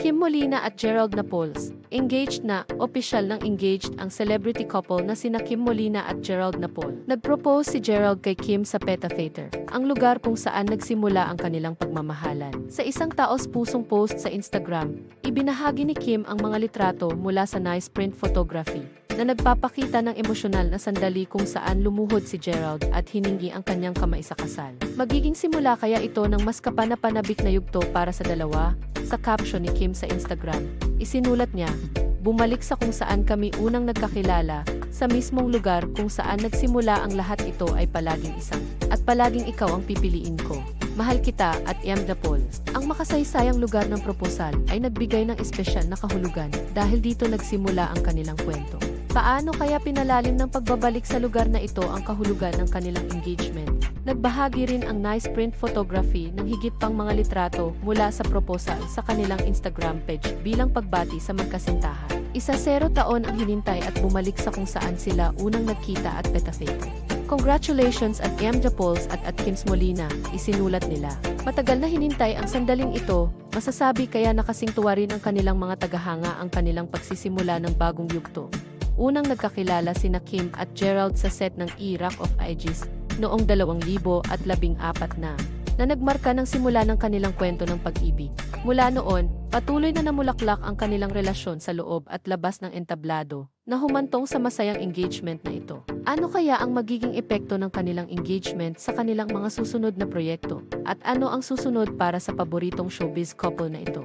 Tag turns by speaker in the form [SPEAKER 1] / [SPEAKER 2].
[SPEAKER 1] Kim Molina at Gerald Napoles, engaged na, opisyal ng engaged ang celebrity couple na sina Kim Molina at Gerald Napol. Nag-propose si Gerald kay Kim sa Peta Theater, ang lugar kung saan nagsimula ang kanilang pagmamahalan. Sa isang taos pusong post sa Instagram, ibinahagi ni Kim ang mga litrato mula sa nice print photography na nagpapakita ng emosyonal na sandali kung saan lumuhod si Gerald at hiningi ang kanyang kamay sa kasal. Magiging simula kaya ito ng mas kapanapanabik na yugto para sa dalawa, sa caption ni Kim sa Instagram. Isinulat niya, Bumalik sa kung saan kami unang nagkakilala, sa mismong lugar kung saan nagsimula ang lahat ito ay palaging isang, at palaging ikaw ang pipiliin ko. Mahal kita at M. Paul. Ang makasaysayang lugar ng proposal ay nagbigay ng espesyal na kahulugan dahil dito nagsimula ang kanilang kwento. Paano kaya pinalalim ng pagbabalik sa lugar na ito ang kahulugan ng kanilang engagement? Nagbahagi rin ang nice print photography ng higit pang mga litrato mula sa proposal sa kanilang Instagram page bilang pagbati sa magkasintahan. Isa zero taon ang hinintay at bumalik sa kung saan sila unang nagkita at petafake. Congratulations at M. Japols at at Kims Molina, isinulat nila. Matagal na hinintay ang sandaling ito, masasabi kaya nakasingtuwa rin ang kanilang mga tagahanga ang kanilang pagsisimula ng bagong yugto. Unang nagkakilala sina Kim at Gerald sa set ng E-Rock of Ages noong 2014 na, na nagmarka ng simula ng kanilang kwento ng pag-ibig. Mula noon, patuloy na namulaklak ang kanilang relasyon sa loob at labas ng entablado, na humantong sa masayang engagement na ito. Ano kaya ang magiging epekto ng kanilang engagement sa kanilang mga susunod na proyekto? At ano ang susunod para sa paboritong showbiz couple na ito?